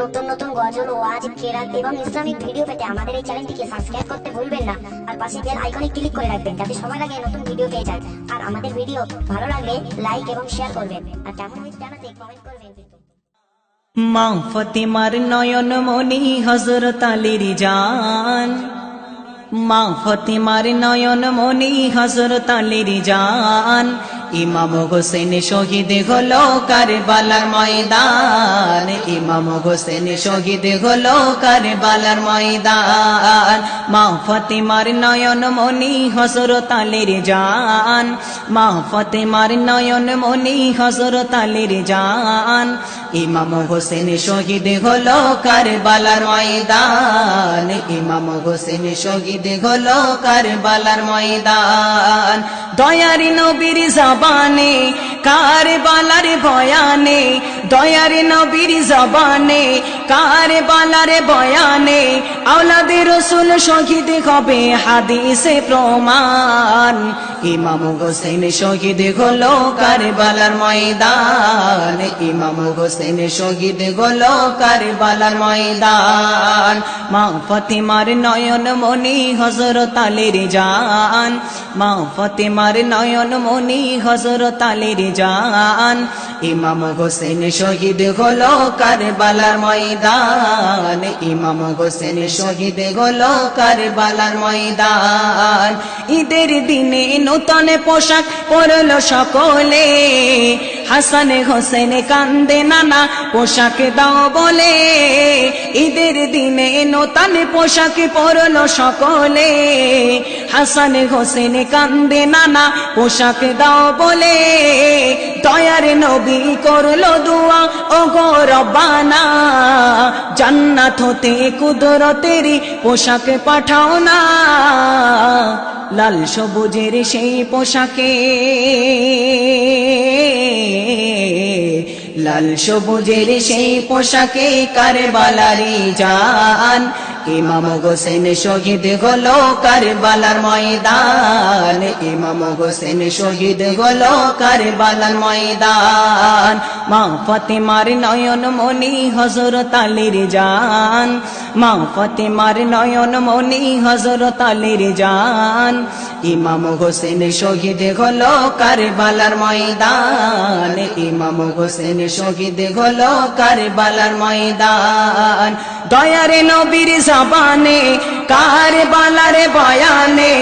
নতুন নতুন গজল ওয়াজ কেরাত এবং ইসলামিক ভিডিও পেতে আমাদের এই চ্যানেলটিকে সাবস্ক্রাইব করতে ভুলবেন না। আর পাশে বেল আইকনে ক্লিক করে রাখবেন যাতে সবার আগে নতুন ভিডিও পেয়ে যান। আর আমাদের ভিডিও ভালো লাগলে লাইক এবং শেয়ার করবেন। আর কেমন হয়েছে জানাতে কমেন্ট করবেন মা ফতিমার নয়ন মনি হজরত আলীর জান। মা ফতিমার নয়ন মনি হজরত আলীর জান। ইমাম হোসেন শহীদ হলো কারবালার ময়দান। ইমাম হোসেন শহীদ হলো কারবালার ময়দান। মা ফতিমার নয়ন মনি হজরত আলীর জান। মা ফতিমার নয়ন মনি হজরত আলীর জান। ইমাম হোসেন শহীদ হলো কারবালার ময়দান। ইমাম হোসেন শহীদ হলো কারবালার ময়দান। দয়ারি নবীর জবানে কার বালার বয়ানে, দয়ার নবীর জবানে কার বালার বয়ানে, আওলাদের রসুল শহীদ হবে হাদিসে প্রমাণ। ইমাম হোসেন শহীদ হলো কারবালার ময়দান। ইমাম হোসেন শহীদ হলো কারবালার ময়দান। মা ফতিমার নয়ন মনি হজরত আলীর জান। মা ফতিমার নয়ন মনি হজরত আলীর জান। ইমাম হোসেন শহীদ হলো কারবালার ময়দান। ইমাম হোসেন শহীদ হলো কারবালার ময়দান। ঈদের দিনে নূতন পোশাক পরলো সকলে। হাসান হোসেন কান্দে নানা পোশাক দাও বলে। ঈদের দিনে নূতন পোশাক পরলো সকলে। হাসান হোসেন কান্দে নানা পোশাক দাও বলে। দয়ার নবী করল দুয়া ও গো রব্বানা। জান্নাত হতে কুদরতেরি পোশাক পাঠাও না। লাল সবুজের সেই পোশাকে। লাল সবুজের সেই পোশাকে কারবালারি জান। ইমাম হোসেন শহীদ হলো কারবালার ময়দান। ইমাম হোসেন শহীদ হলো কারবালার ময়দান। মা ফতেমার নয়ন মনি হজরত আলীর জান। মা ফতেমার নয়ন মনি হজরত আলীর জান। ইমাম হোসেন শহীদ হলো কারবালার ময়দান। ইমাম হোসেন শহীদ হলো কারবালার ময়দান। দয়ারে নবীর জবানে কারবালার বয়ানে?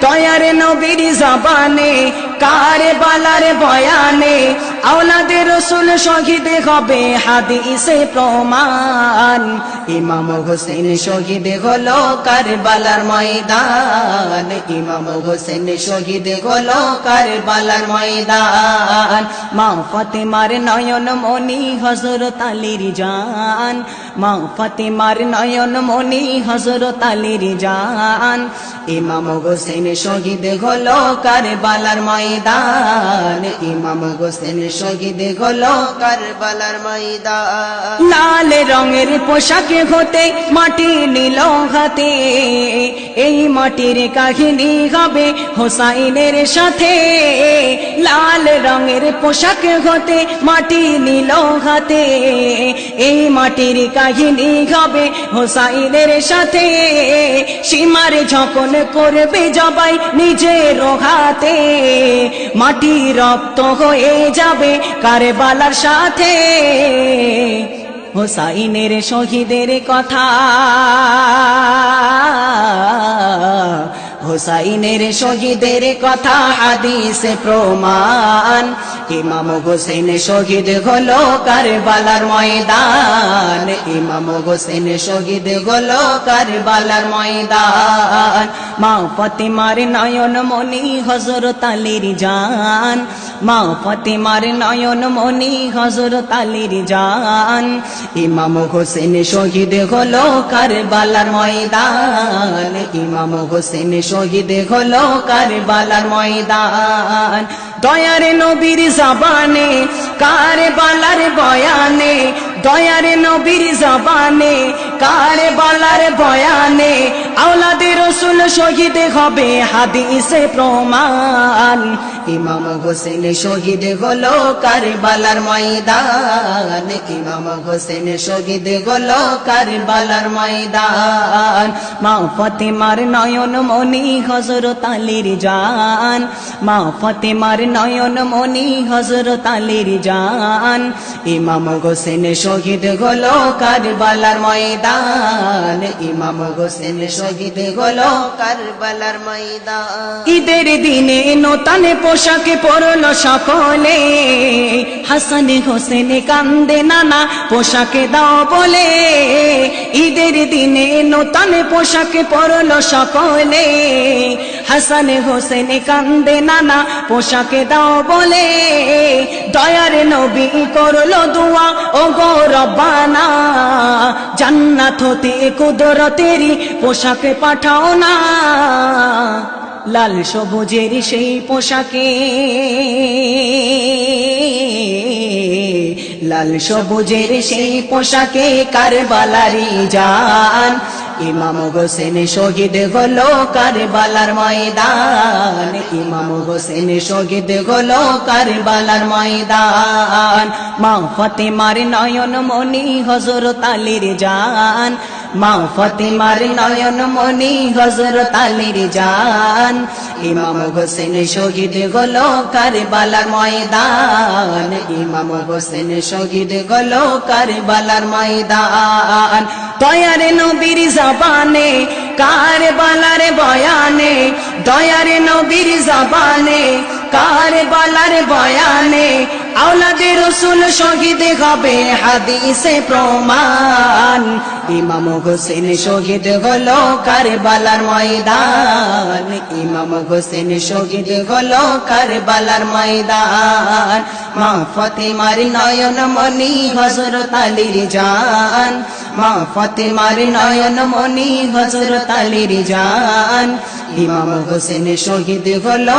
দয়ারে নবীর জবানে কারবালার বয়ানে? আওলাদে রসুল শহীদ হবে হাদিসে প্রমাণ। ইমাম হোসেন শহীদ হলো কারবালার ময়দান। ইমাম হোসেন শহীদ হলো কারবালার ময়দান। মা ফতেমার নয়ন মনি হজরত আলীর জান। মা ফতেমার নয়ন মনি হজরত আলীর জান। ইমাম হোসেন শহীদ হলো কারবালার ময়দান। ইমাম হোসেন শহীদ হলো কারবালার ময়দান। লাল রঙের পোশাকে হতে মাটি নীল হাতে। এই মাটির কাহিনী হবে হোসাইনের সাথে। লাল রঙের পোশাক হতে মাটি নীল হাতে। এই মাটির কাহিনী হবে হোসাইনের সাথে। সীমার ঝকন করবে জবাই নিজের হাতে। মাটি রক্ত হয়ে যাবে কারবালার সাথে। হোসাইনের শহীদের কথা হোসাইনের শহীদের কথা হাদিসে প্রমাণ। ইমাম হোসেন শহীদ হলো কারবালার ময়দান। ইমাম হোসেন শহীদ হলো কারবালার ময়দান। মা ফতিমার নয়ন মনি হজরত আলীর জান। মা ফতিমার নয়ন মনি হজরত আলীর জান। ইমাম হোসেন শহীদ হলো কারবালার ময়দান। ইমাম হোসেন শহীদ হলো কারবালার ময়দান। দয়ার নবীর জবানে, কারবালার বয়ানে, দয়ার নবীর জবানে, কারবালার বয়ানে। আওলাদের রসুল শহীদ হবে হাদিসে প্রমাণ। ইমাম হোসেন শহীদ হলো কারবালার ময়দান। ইমাম হোসেন শহীদ হলো কারবালার ময়দান। মা ফতেমার নয়ন মনি হজরত আলীর জান। মা ফতেমার নয়ন মনি হজরত আলীর জান। ইমাম হোসেন শহীদ হলো কারবালার ময়দান। ইমাম হোসেন শহীদ হলো কারবালার ময়দান। ঈদের দিনে নতান পোশাকে পরল সকলে। হাসান হোসেন কান্দে নানা পোশাকে দাও বলে। ঈদের দিনে নতান পোশাকে পরল সকলে। হাসান হোসেন কান্দে নানা পোশাকে দাও বলে। দয়ার নবী করল দোয়া ও গৌরবানা জান্নাত হতে কুদরতেরি পোশাকে পাঠাও না। লাল সবুজের সেই পোশাকে। লাল সবুজের সেই পোশাকে কারবালারি জান। ইমাম হোসেন শহীদ হলো কারবালার ময়দান। ইমাম হোসেন শহীদ হলো কারবালার ময়দান। মা ফতেমার নয়ন মনি হজরত আলীর জান। মা ফতেমার নয়ন মনি হজরত আলীর জান। ইমাম হোসেন শহীদ হলো কারবালার ময়দান। ইমাম হোসেন শহীদ হলো কারবালার ময়দান। দয়ারে নবীর জবানে, কারবালার বয়ানে, দয়ারে নবীর জবানে কারবালার বয়ানে, আওলাদের রসুল শহীদ হবে হাদিসে প্রমাণ। ইমাম হোসেন শহীদ হলো কারবালার ময়দান। ইমাম হোসেন শহীদ হলো কারবালার ময়দান। মা ফতেমার নয়ন মনি হজরত আলীর জান। মা ফতেমার নয়ন মনি হজরত আলীর জান। ইমাম হোসেন শহীদ হলো